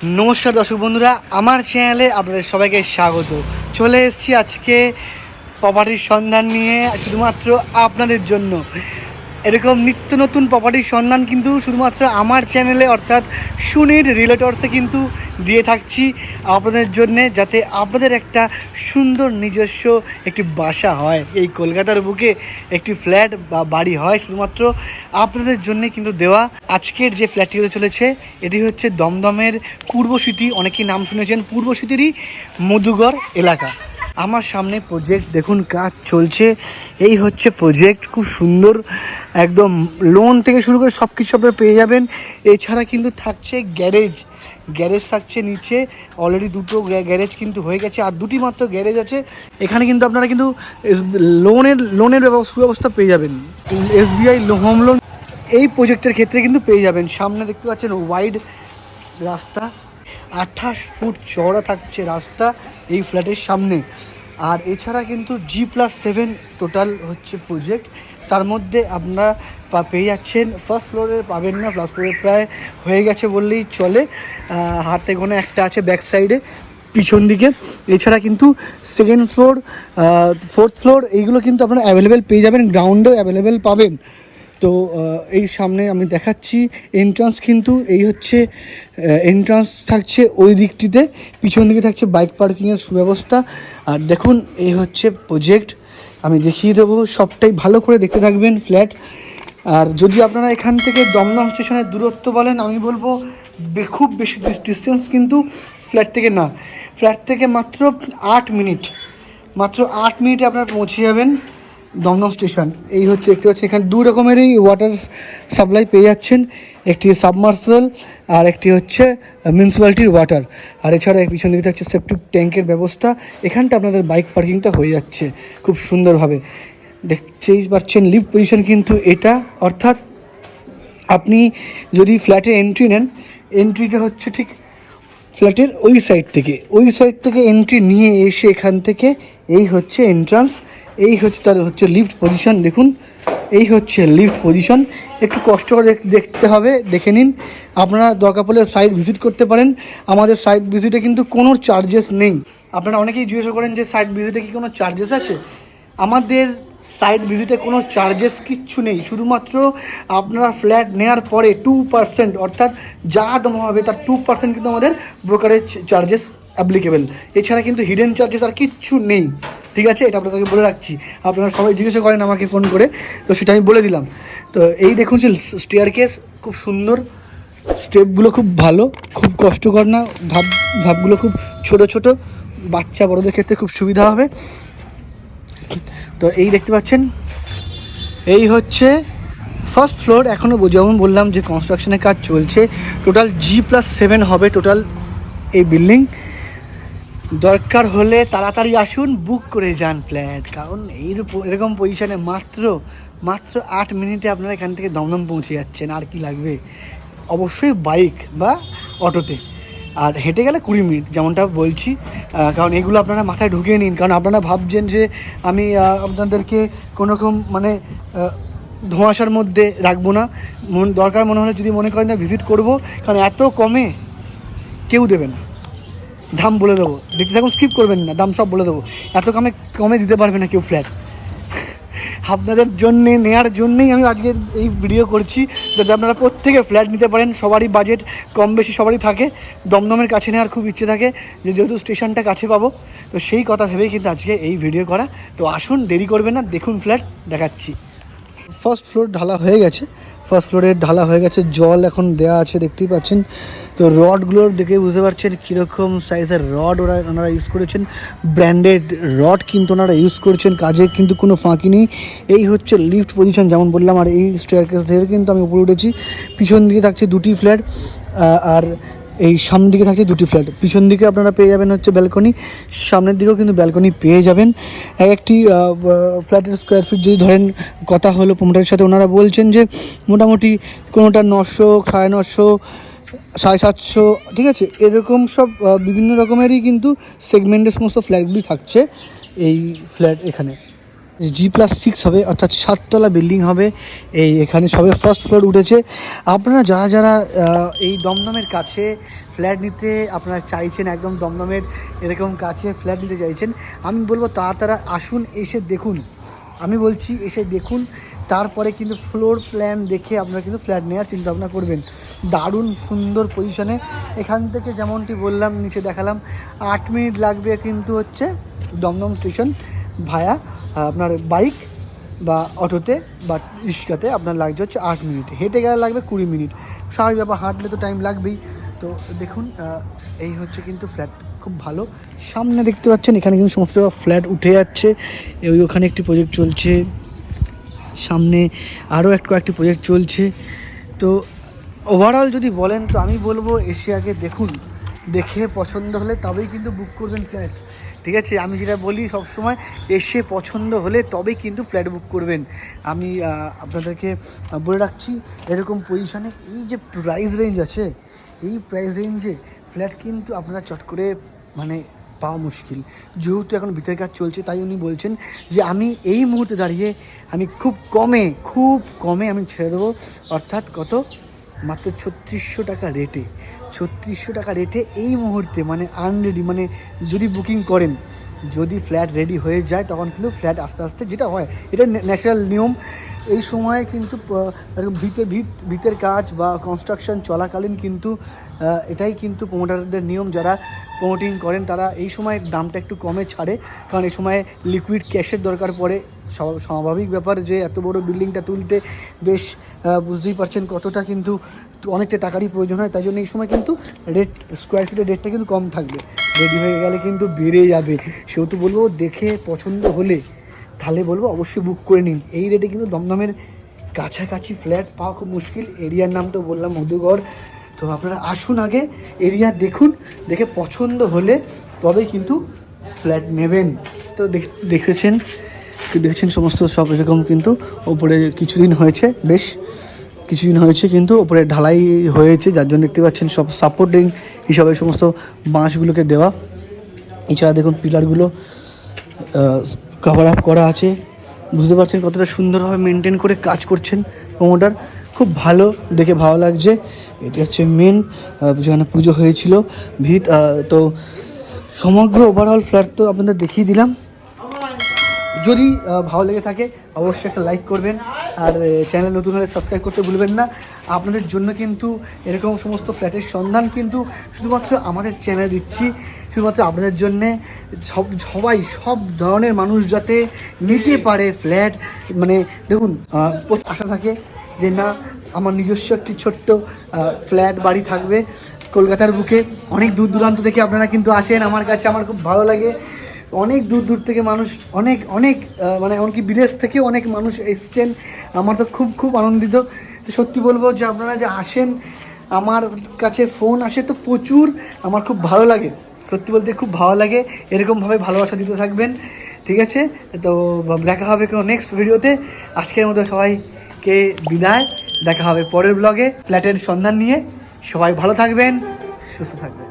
নমস্কার দর্শক বন্ধুরা, আমার চ্যানেলে আপনাদের সবাইকে স্বাগত। চলে এসেছি আজকে প্রপার্টির সন্ধান নিয়ে, শুধুমাত্র আপনাদের জন্য। এরকম নিত্য নতুন প্রপার্টির সন্ধান কিন্তু শুধুমাত্র আমার চ্যানেলে অর্থাৎ সুনির রিলেটরসে কিন্তু দিয়ে থাকছি আপনাদের জন্যে যাতে আপনাদের একটা সুন্দর নিজস্ব একটি বাসা হয়। এই কলকাতার বুকে একটি ফ্ল্যাট বা বাড়ি হয় শুধুমাত্র আপনাদের জন্যে কিন্তু দেওয়া। আজকের যে ফ্ল্যাটটি হতে চলেছে, এটি হচ্ছে দমদমের পূর্ব সিটি, অনেকেই নাম শুনেছেন, পূর্ব সিটিরই মধুগড় এলাকা। আমার সামনে প্রজেক্ট দেখুন কাজ চলছে। এই হচ্ছে প্রজেক্ট খুব সুন্দর, একদম লোন থেকে শুরু করে সব কিছু আপনারা পেয়ে যাবেন। এছাড়া কিন্তু থাকছে গ্যারেজ গ্যারেজ থাকছে নিচে অলরেডি দুটো গ্যারেজ কিন্তু হয়ে গেছে, আর দুটি মাত্র গ্যারেজ আছে। এখানে কিন্তু আপনারা কিন্তু লোনের লোনের ব্যবস্থা সুব্যবস্থা পেয়ে যাবেন। এসবিআই হোম লোন এই প্রজেক্টের ক্ষেত্রে কিন্তু পেয়ে যাবেন। সামনে দেখতে পাচ্ছেন ওয়াইড রাস্তা, আঠাশ ফুট চওড়া থাকছে রাস্তা এই ফ্ল্যাটের সামনে। আর এছাড়া কিন্তু জি প্লাস সেভেন টোটাল হচ্ছে প্রজেক্ট তার মধ্যে আপনারা পা- পেয়ে যাচ্ছেন ফার্স্ট ফ্লোরে পাবেন না ফার্স্ট ফ্লোরে প্রায় হয়ে গেছে বললেই চলে। হাতে গোনে একটা আছে ব্যাক সাইডে পিছন দিকে। এছাড়া কিন্তু সেকেন্ড ফ্লোর ফোর্থ ফ্লোর এইগুলো কিন্তু আপনারা অ্যাভেলেবেল পেয়ে যাবেন গ্রাউন্ডেও অ্যাভেলেবেল পাবেন। তো এই সামনে আমি দেখাচ্ছি এন্ট্রান্স কিন্তু এই হচ্ছে এন্ট্রান্স থাকছে ওই দিকটিতে, পিছন দিকে থাকছে বাইক পার্কিংয়ের সুব্যবস্থা। আর দেখুন, এই হচ্ছে প্রজেক্ট আমি দেখিয়ে দেবো, সবটাই ভালো করে দেখতে থাকবেন ফ্ল্যাট আর যদি আপনারা এখান থেকে দমদম স্টেশনের দূরত্ব বলেন, আমি বলব খুব বেশি ডিস্টেন্স কিন্তু ফ্ল্যাট থেকে না। ফ্ল্যাট থেকে মাত্র আট মিনিট মাত্র আট মিনিটে আপনারা পৌঁছে যাবেন। দমদম স্টেশন। এই হচ্ছে একটি হচ্ছে এখানে দু রকমেরই ওয়াটার সাপ্লাই পেয়ে যাচ্ছেন। একটি সাবমার্সেল আর একটি হচ্ছে মিউনিসিপ্যালিটির ওয়াটার আর এছাড়া পিছন দিকে থাকছে সেফটি ট্যাঙ্কের ব্যবস্থা। এখানটা আপনাদের বাইক পার্কিংটা হয়ে যাচ্ছে খুব সুন্দরভাবে। দেখতেই পাচ্ছেন লিফট পজিশন কিন্তু এটা। অর্থাৎ আপনি যদি ফ্ল্যাটে এন্ট্রি নেন এন্ট্রিটা হচ্ছে ঠিক ফ্ল্যাটের ওই সাইড থেকে। ওই সাইড থেকে এন্ট্রি নিয়ে এসে এখান থেকে এই হচ্ছে এন্ট্রান্স এই হচ্ছে তার হচ্ছে লিফট পজিশন দেখুন। এই হচ্ছে লিফট পজিশন একটু কষ্ট করে দেখতে হবে, দেখে নিন। আপনারা দরকার পড়লে সাইট ভিজিট করতে পারেন। আমাদের সাইট ভিজিটে কিন্তু কোনো চার্জেস নেই। আপনারা অনেকেই জিজ্ঞাসা করেন যে সাইট ভিজিটে কি কোনো চার্জেস আছে? আমাদের সাইট ভিজিটে কোনো চার্জেস কিচ্ছু নেই। শুধুমাত্র আপনারা ফ্ল্যাট নেওয়ার পরে টু পার্সেন্ট অর্থাৎ যা দাম হবে তার টু পার্সেন্ট কিন্তু আমাদের ব্রোকারেজ চার্জেস অ্যাপ্লিকেবল এছাড়া কিন্তু হিডেন চার্জেস আর কিচ্ছু নেই। ঠিক আছে? এটা আপনাদেরকে বলে রাখছি। আপনারা সবাই জিজ্ঞাসা করেন আমাকে ফোন করে। তো সেটা আমি বলে দিলাম। তো এই দেখুন স্টেয়ার কেস খুব সুন্দর। স্টেপগুলো খুব ভালো, খুব কষ্টকর না? ধাপ, ধাপগুলো খুব ছোট ছোট। বাচ্চা, বড়দের ক্ষেত্রে খুব সুবিধা হবে। তো এই দেখতে পাচ্ছেন? এই হচ্ছে ফার্স্ট ফ্লোর এখনও যেমন বললাম যে কনস্ট্রাকশনের কাজ চলছে। টোটাল জি প্লাস সেভেন হবে টোটাল এই বিল্ডিং দরকার হলে তাড়াতাড়ি আসুন বুক করে যান ফ্ল্যাট কারণ এই এরকম পজিশনে মাত্র মাত্র আট মিনিটে আপনারা এখান থেকে দমদম পৌঁছে যাচ্ছেন। আর কি লাগবে? অবশ্যই বাইক বা অটোতে। আর হেঁটে গেলে কুড়ি মিনিট, যেমনটা বলছি। কারণ এগুলো আপনারা মাথায় ঢুকিয়ে নিন। কারণ আপনারা ভাবছেন যে আমি আপনাদেরকে কোনো রকম মানে ধোঁয়াশার মধ্যে রাখব না। দরকার মনে হলে যদি মনে করেন না ভিজিট করব, কারণ এত কমে কেউ দেবে না। দাম বলে দেবো। দেখতে থাকুন স্কিপ করবেন না, দাম সব বলে দেবো। এত কমে কমে দিতে পারবে না কেউ ফ্ল্যাট আপনাদের জন্যে, নেয়ার জন্যেই আমি আজকে এই ভিডিও করছি, যাতে আপনারা প্রত্যেকে ফ্ল্যাট নিতে পারেন। সবারই বাজেট কম বেশি সবারই থাকে। দমদমের কাছে নেওয়ার খুব ইচ্ছে থাকে, যে যেহেতু স্টেশনটা কাছে পাবো, তো সেই কথা ভেবেই কিন্তু আজকে এই ভিডিও করা। তো আসুন, দেরি করবে না, দেখুন ফ্ল্যাট দেখাচ্ছি। ফার্স্ট ফ্লোর ঢালা হয়ে গেছে। ফার্স্ট ফ্লোরের ঢালা হয়ে গেছে। জল এখন দেওয়া আছে, দেখতেই পাচ্ছেন। তো রডগুলোর দেখে বুঝতে পারছেন কীরকম সাইজের রড ওরা, ওনারা ইউজ করেছেন। ব্র্যান্ডেড রড কিন্তু ওনারা ইউজ করছেন, কাজে কিন্তু কোনো ফাঁকি নেই। এই হচ্ছে লিফট পজিশন যেমন বললাম, আর এই স্টেয়ার কেস থেকে কিন্তু আমি উপরে উঠেছি। পিছন দিকে থাকছে দুটি ফ্ল্যাট আর এই সামনের দিকে থাকছে দুটি ফ্ল্যাট পিছন দিকে আপনারা পেয়ে যাবেন হচ্ছে ব্যালকনি সামনের দিকেও কিন্তু ব্যালকনি পেয়ে যাবেন। এক একটি ফ্ল্যাটের স্কোয়ার ফিট যদি ধরেন, কথা হলো প্রোমোটারের সাথে, ওনারা বলছেন যে মোটামুটি কোনোটা নশো, সাড়ে নশো সাড়ে সাতশো, ঠিক আছে? এরকম সব বিভিন্ন রকমেরই কিন্তু সেগমেন্টের সমস্ত ফ্ল্যাটগুলি থাকছে এই ফ্ল্যাট এখানে। জি প্লাস সিক্স হবে, অর্থাৎ সাততলা বিল্ডিং হবে এই এখানে সবে ফার্স্ট ফ্লোর উঠেছে। আপনারা যারা যারা এই দমদমের কাছে ফ্ল্যাট নিতে আপনারা চাইছেন, একদম দমদমের এরকম কাছে ফ্ল্যাট নিতে চাইছেন, আমি বলব তাড়াতাড়ি আসুন, এসে দেখুন। আমি বলছি, এসে দেখুন, তারপরে কিন্তু ফ্লোর প্ল্যান দেখে আপনারা কিন্তু ফ্ল্যাট নেওয়ার চিন্তা ভাবনা করবেন। দারুণ সুন্দর পজিশনে এখান থেকে যেমনটি বললাম, নিচে দেখালাম, আট মিনিট লাগবে কিন্তু হচ্ছে দমদম স্টেশন ভায়া আপনার বাইক বা অটোতে বা রিক্সাতে আপনার লাগছে হচ্ছে আট মিনিট। হেঁটে গেলে লাগবে কুড়ি মিনিট। স্বাভাবিক ব্যাপার, হাঁটলে তো টাইম লাগবেই। তো দেখুন এই হচ্ছে কিন্তু ফ্ল্যাট খুব ভালো। সামনে দেখতে পাচ্ছেন, এখানে কিন্তু সমস্ত ফ্ল্যাট উঠে যাচ্ছে। ওই ওখানে একটি প্রজেক্ট চলছে। সামনে আরও এক কয়েকটি প্রজেক্ট চলছে। তো ওভারঅল যদি বলেন, তো আমি বলব এসে আগে দেখুন। দেখে পছন্দ হলে তবেই কিন্তু বুক করবেন ফ্ল্যাট ঠিক আছে? আমি যেটা বলি সবসময়, এসে পছন্দ হলে তবেই কিন্তু ফ্ল্যাট বুক করবেন। আমি আপনাদেরকে বলে রাখছি, এরকম পজিশানে এই যে প্রাইস রেঞ্জ আছে, এই প্রাইস রেঞ্জে ফ্ল্যাট কিন্তু আপনারা চট করে মানে পাওয়া মুশকিল। যেহেতু এখন ভিতরের কাজ চলছে, তাই উনি বলছেন যে, আমি এই মুহূর্তে দাঁড়িয়ে, আমি খুব কমে খুব কমে আমি ছেড়ে দেবো। অর্থাৎ কত? মাত্র ছত্রিশশো টাকা রেটে ছত্রিশশো টাকা রেটে এই মুহূর্তে মানে আনরেডি মানে যদি বুকিং করেন, যদি ফ্ল্যাট রেডি হয়ে যায়, তখন কিন্তু ফ্ল্যাট আস্তে আস্তে যেটা হয়, এটা ন্যাচারাল নিয়ম। এই সময় কিন্তু ভিতের ভিত ভিতের কাজ বা কনস্ট্রাকশন চলাকালীন কিন্তু এটাই কিন্তু প্রোমোটারদের নিয়ম। যারা প্রোমোটিং করেন, তারা এই সময় দামটা একটু কমে ছাড়ে। কারণ এই সময় লিকুইড ক্যাশের দরকার পড়ে। স্বা- স্বাভাবিক ব্যাপার যে এত বড় বিল্ডিংটা তুলতে বেশ বুঝতেই পারছেন কতটা কিন্তু অনেকটা টাকারই প্রয়োজন হয়। তাই জন্য এই সময় কিন্তু রেট স্কোয়ার ফিটের রেটটা কিন্তু কম থাকবে। রেডি হয়ে গেলে কিন্তু বেড়ে যাবে। সেহেতু বলব, দেখে পছন্দ হলে তাহলে বলব অবশ্যই বুক করে নিন। এই রেটে কিন্তু দমদমের কাছাকাছি ফ্ল্যাট পাওয়া খুব মুশকিল। এরিয়ার নাম তো বললাম মধুগড়। তো আপনারা আসুন আগে এরিয়া দেখুন, দেখে পছন্দ হলে তবেই কিন্তু ফ্ল্যাট নেবেন। তো দেখ- দেখেছেন? দেখেছেন সমস্ত সব এরকম কিন্তু ওপরে কিছুদিন হয়েছে, বেশ কিছুদিন হয়েছে কিন্তু ওপরে ঢালাই হয়েছে, যার জন্য দেখতে পাচ্ছেন সব সাপোর্টিং হিসাবে সমস্ত বাঁশগুলোকে দেওয়া। এছাড়া দেখুন পিলারগুলো কভার আপ করা আছে। বুঝতে পারছেন কতটা সুন্দরভাবে মেনটেন করে কাজ করছেন প্রমোটার খুব ভালো, দেখে ভালো লাগছে। এটি হচ্ছে মেন যেখানে পুজো হয়েছিল। ভিত তো সমগ্র ওভারঅল ফ্ল্যাট তো আপনাদের দেখিয়ে দিলাম। যদি ভালো লেগে থাকে, অবশ্যই একটা লাইক করবেন। আর চ্যানেল নতুন হলে সাবস্ক্রাইব করতে ভুলবেন না। আপনাদের জন্য কিন্তু এরকম সমস্ত ফ্ল্যাটের সন্ধান কিন্তু শুধুমাত্র আমাদের চ্যানেলে দিচ্ছি। শুধুমাত্র আপনাদের জন্যে সব, সবাই, সব ধরনের মানুষ যাতে নিতে পারে ফ্ল্যাট মানে দেখুন আশা থাকে যে না, আমার নিজস্ব একটি ছোট্ট ফ্ল্যাট বাড়ি থাকবে কলকাতার বুকে। অনেক দূর দূরান্ত থেকে আপনারা কিন্তু আসেন, আমার কাছে আমার খুব ভালো লাগে। অনেক দূর দূর থেকে মানুষ, অনেক অনেক মানে এমনকি বিদেশ থেকে অনেক মানুষ এসছেন। আমার তো খুব খুব আনন্দিত। সত্যি বলব যে আপনারা যে আসেন, আমার কাছে ফোন আসে তো প্রচুর, আমার খুব ভালো লাগে। সত্যি বলতে খুব ভালো লাগে। এরকমভাবে ভালোবাসা দিতে থাকবেন। ঠিক আছে? তো, দেখা হবে কোনো নেক্সট ভিডিওতে আজকের মতো সবাইকে বিদায়। দেখা হবে পরের ব্লগে ফ্ল্যাটের সন্ধান নিয়ে। সবাই ভালো থাকবেন, সুস্থ থাকবেন।